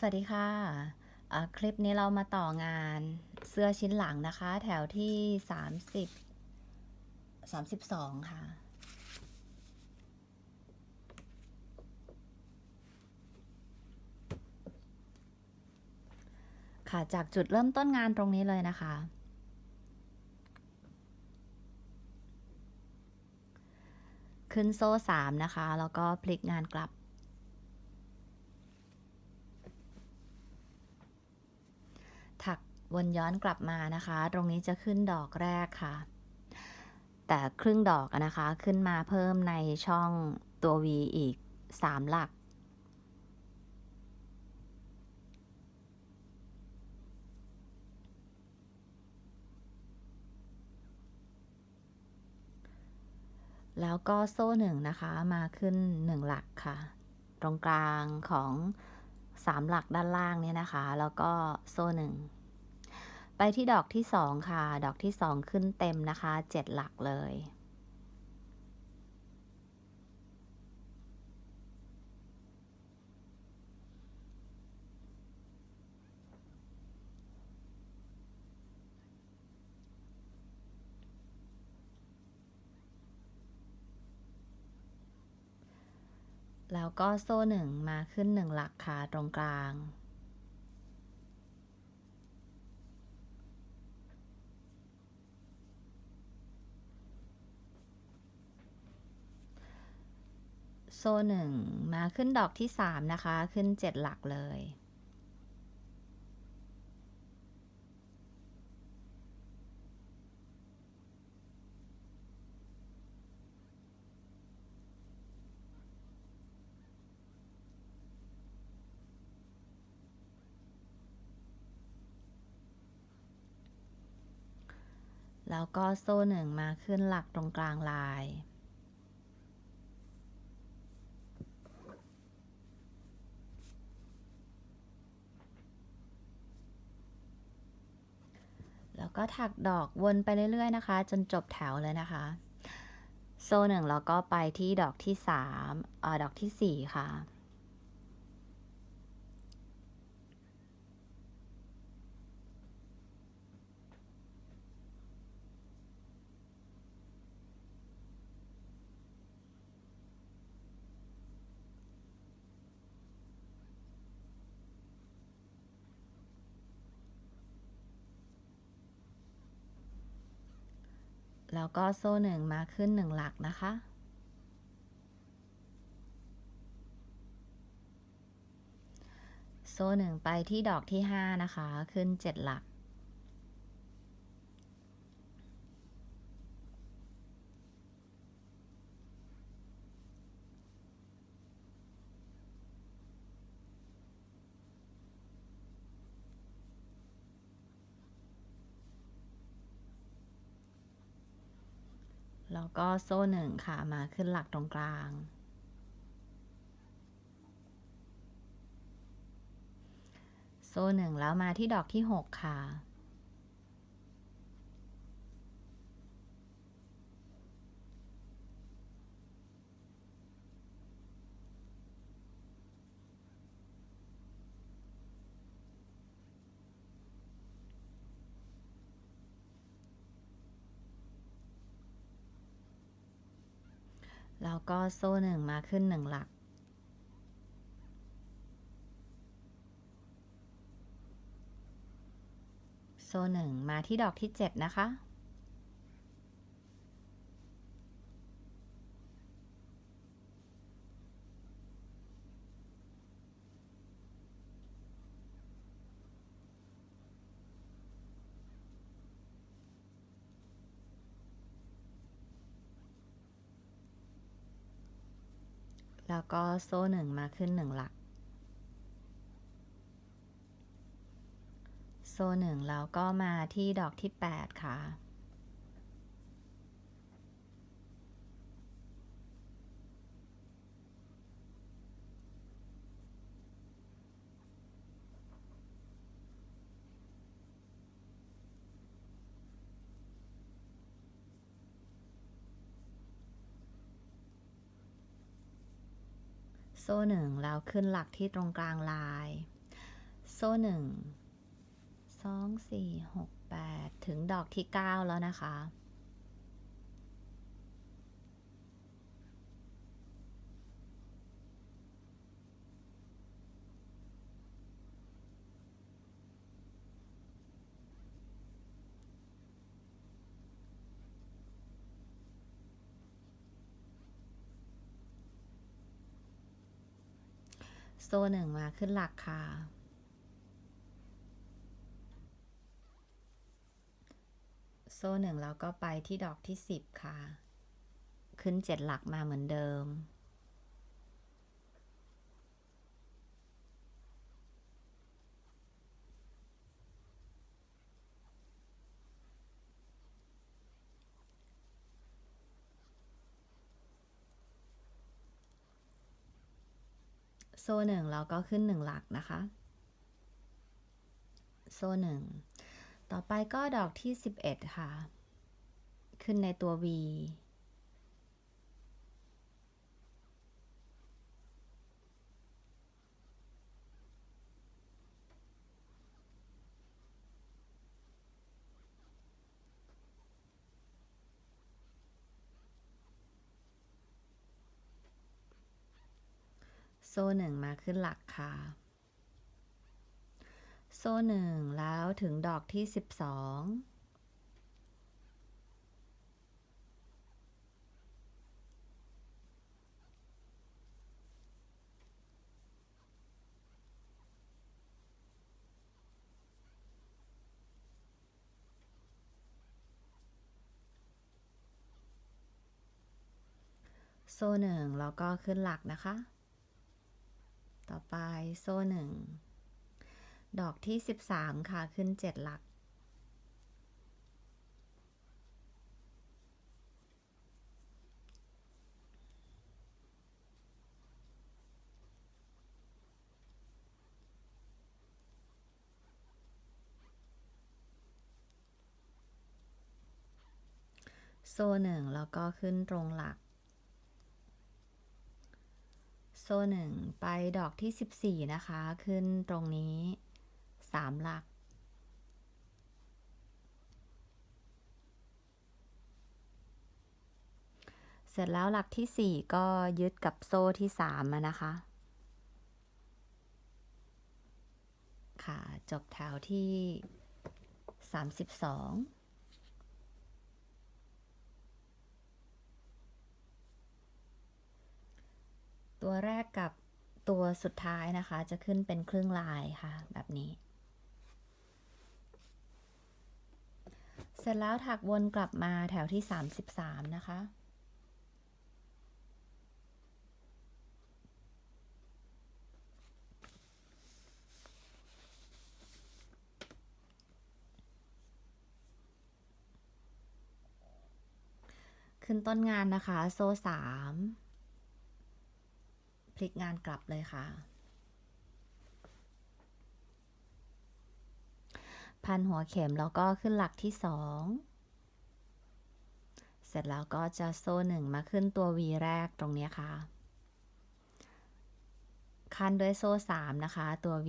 สวัสดีค่ะ คลิปนี้เรามาต่องานเสื้อชิ้นหลังนะคะ แถวที่สามสิบสามสิบสองค่ะ ค่ะจากจุดเริ่มต้นงานตรงนี้เลยนะคะ ขึ้นโซ่สามนะคะ แล้วก็พลิกงานกลับ ถัก วนย้อนกลับมานะคะ ตรงนี้จะขึ้นดอกแรกค่ะ แต่ครึ่งดอกนะคะขึ้นมาเพิ่มในช่องตัว V อีก 3 หลัก แล้วก็โซ่หนึ่งนะคะมาขึ้น 1 หลักค่ะ ตรงกลางของ 3 หลักด้านล่างเนี่ยนะคะ แล้วก็โซ่หนึ่ง ไปที่ดอกที่2ค่ะ ดอกที่2ขึ้นเต็มนะคะ7หลักเลย แล้วก็โซ่หนึ่งมาขึ้นหนึ่งหลักค่ะตรงกลาง โซ่หนึ่งมาขึ้นดอกที่สามนะคะ ขึ้นเจ็ดหลักเลย แล้วก็โซ่หนึ่งมาขึ้นหลักตรงกลางลาย แล้วก็ถักดอกวนไปเรื่อย ๆ นะคะ จนจบแถวเลยนะคะ โซ่หนึ่งแล้วก็ไปที่ดอกที่สามอ่อดอกที่สี่ค่ะ แล้วก็โซ่หนึ่งมาขึ้นหนึ่งหลักนะคะ โซ่หนึ่งไปที่ดอกที่ห้านะคะ ขึ้นเจ็ดหลัก แล้วก็โซ่หนึ่งค่ะมาขึ้นหลักตรงกลาง โซ่หนึ่งแล้วมาที่ดอกที่หกค่ะ แล้วก็โซ่หนึ่งมาขึ้นหนึ่งหลัก โซ่หนึ่งมาที่ดอกที่เจ็ดนะคะ แล้วก็โซ่หนึ่งมาขึ้นหนึ่งหลัก โซ่หนึ่งแล้วก็มาที่ดอกที่แปดค่ะ ซ่หนึ่งแล้วขึ้นหลักที่ตรงกลางลาย โซ่หนึ่งสองสี่หกแปดถึงดอกที่เก้าแล้วนะคะ โซ่หนึ่งมาขึ้นหลักค่ะ โซ่หนึ่งแล้วก็ไปที่ดอกที่สิบค่ะ ขึ้นเจ็ดหลักมาเหมือนเดิม โซ่หนึ่งเราก็ขึ้นหนึ่งหลักนะคะ โซ่หนึ่งต่อไปก็ดอกที่ 11 ค่ะ ขึ้นในตัว V โซ่หนึ่งมาขึ้นหลักค่ะ โซ่หนึ่งแล้วถึงดอกที่สิบสองโซ่หนึ่งแล้วก็ขึ้นหลักนะคะ ต่อไปโซ่หนึ่ง ดอกที่13ค่ะ ขึ้น7หลัก โซ่หนึ่งแล้วก็ขึ้นตรงหลัก โซ่หนึ่งไปดอกที่14นะคะ ขึ้นตรงนี้3หลัก เสร็จแล้วหลักที่4ก็ยึดกับโซ่ที่3มานะคะ ค่ะ จบแถวที่32 ตัวแรกกับตัวสุดท้ายนะคะ จะขึ้นเป็นครึ่งลายค่ะ แบบนี้ เสร็จแล้วถักวนกลับมาแถวที่ 33 นะคะขึ้นต้นงานนะคะ โซ่สาม พลิกงานกลับเลยค่ะพันหัวเข็มแล้วก็ขึ้นหลักที่สองเสร็จแล้วก็จะโซ่หนึ่งมาขึ้นตัว V แรกตรงนี้ค่ะ คันด้วยโซ่สามนะคะ ตัว V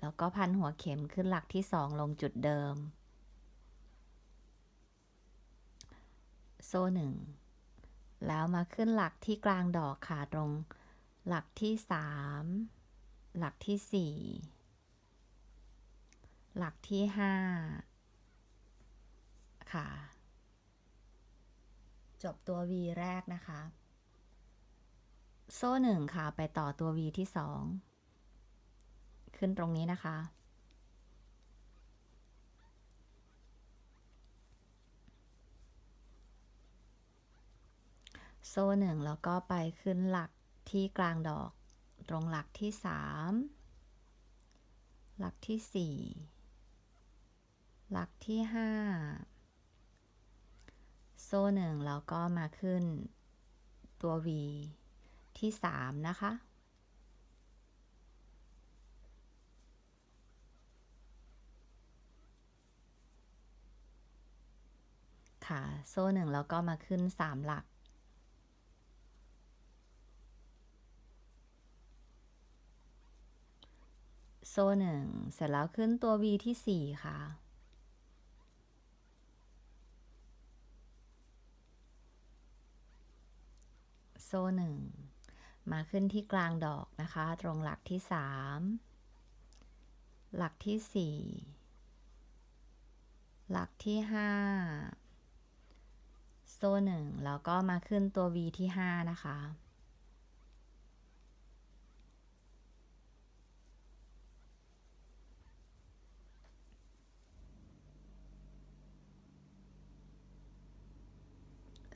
แล้วก็พันหัวเข็มขึ้นหลักที่สองลงจุดเดิม โซ่หนึ่งแล้วมาขึ้นหลักที่กลางดอกค่ะตรง หลักที่สามหลักที่สี่หลักที่ห้าค่ะ จบตัว V แรกนะคะ โซ่หนึ่งค่ะ ไปต่อตัว V ที่สองขึ้นตรงนี้นะคะ โซ่หนึ่งแล้วก็ไปขึ้นหลัก ที่กลางดอก ตรงหลักที่สามหลักที่สี่หลักที่ห้าโซ่หนึ่งแล้วก็มาขึ้นตัว V ที่สามนะคะ ค่ะ โซ่หนึ่งแล้วก็มาขึ้นสามหลัก โซ่โซ่หนึ่งเสร็จแล้วขึ้นตัว V ที่สี่ค่ะ โซ่หนึ่งมาขึ้นที่กลางดอกนะคะ ตรงหลักที่สามหลักที่สี่หลักที่ห้าโซ่หนึ่งแล้วก็มาขึ้นตัว V ที่ห้านะคะ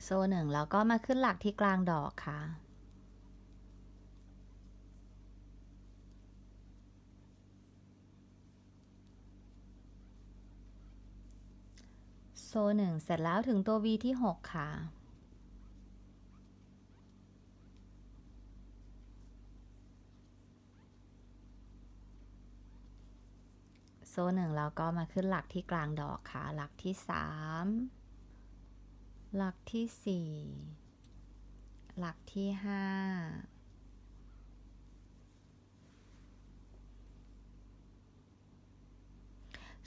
โซ่หนึ่งแล้วก็มาขึ้นหลักที่กลางดอกค่ะ โซ่หนึ่งเสร็จแล้วถึงตัว V ที่ 6 ค่ะโซ่หนึ่งแล้วก็มาขึ้นหลักที่กลางดอกค่ะ หลักที่สาม หลักที่สี่หลักที่ห้า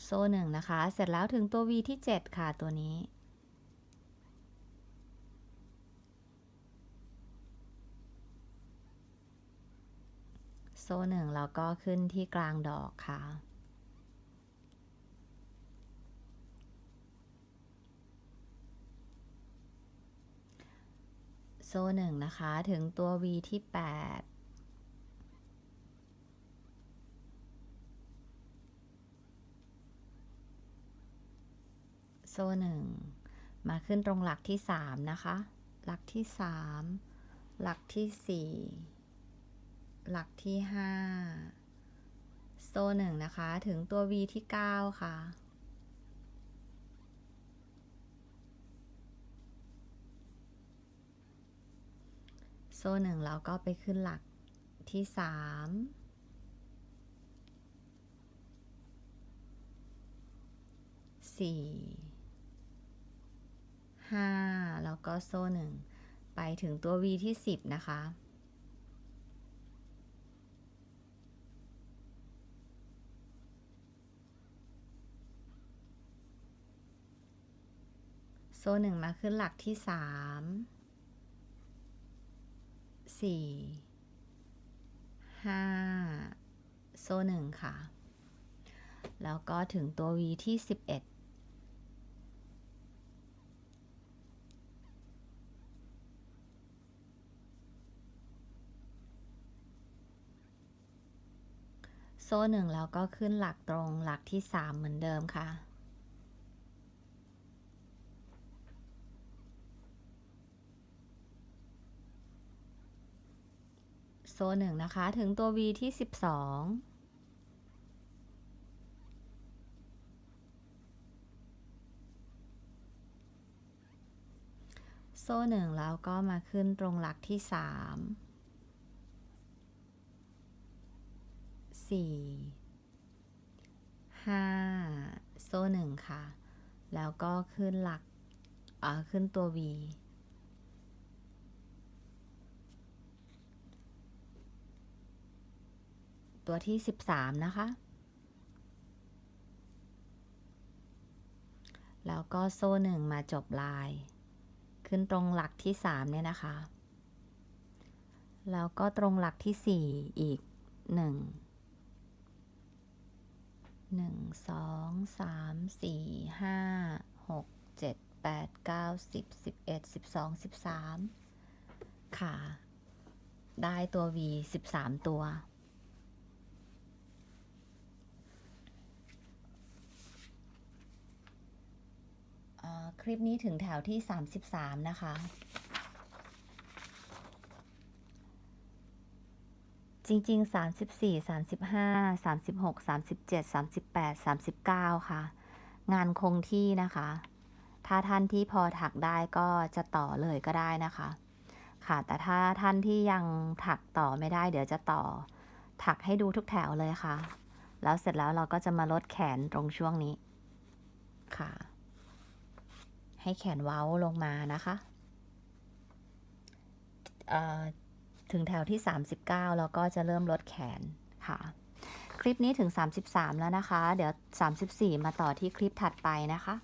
โซ่หนึ่งนะคะ เสร็จแล้วถึงตัว V ที่7ค่ะตัวนี้โซ่หนึ่งแล้วก็ขึ้นที่กลางดอกค่ะ โซ่หนึ่งนะคะ ถึงตัว V ที่ 8โซ่หนึ่งมาขึ้นตรงหลักที่3นะคะ หลักที่3หลักที่4หลักที่5โซ่หนึ่งนะคะ ถึงตัว V ที่9ค่ะ โซ่หนึ่งแล้วก็ไปขึ้นหลักที่สามสี่ห้าแล้วก็โซ่หนึ่งไปถึงตัว V ที่สิบนะคะ โซ่หนึ่งมาขึ้นหลักที่สาม สี่ห้าโซ่หนึ่งค่ะ แล้วก็ถึงตัว V ที่สิบเอ็ดโซ่หนึ่งแล้วก็ขึ้นหลักตรงหลักที่สามเหมือนเดิมค่ะ โซ่หนึ่งนะคะ ถึงตัว V ที่ 12โซ่หนึ่งแล้วก็มาขึ้นตรงหลักที่3 4 5โซ่หนึ่งค่ะ แล้วก็ขึ้นหลักอ่าขึ้นตัว V ตัวที่ 13 นะคะ แล้วก็โซ่หนึ่งมาจบลาย ขึ้นตรงหลักที่ 3 เนี่ยนะคะ แล้วก็ตรงหลักที่ 4 อีก 1 1 2 3 4 5 6 7 8 9 10 11 12 13 ค่ะ ได้ตัว V 13 ตัว ค ลิปนี้ถึงแถวที่ 33 นะคะ จริง ๆ 34 35 36 37 38 39 ค่ะ งานคงที่นะคะ ถ้าท่านที่พอถักได้ก็จะต่อเลยก็ได้นะคะ ค่ะแต่ถ้าท่านที่ยังถักต่อไม่ได้ เดี๋ยวจะต่อ ถักให้ดูทุกแถวเลยค่ะ แล้วเสร็จแล้วเราก็จะมาลดแขนตรงช่วงนี้ค่ะ ให้แขนเว้าลงมานะคะ ถึงแถวที่ 39 แล้วก็จะเริ่มลดแขนค่ะ คลิปนี้ถึง 33 แล้วนะคะ เดี๋ยว 34 มาต่อที่คลิปถัดไปนะคะ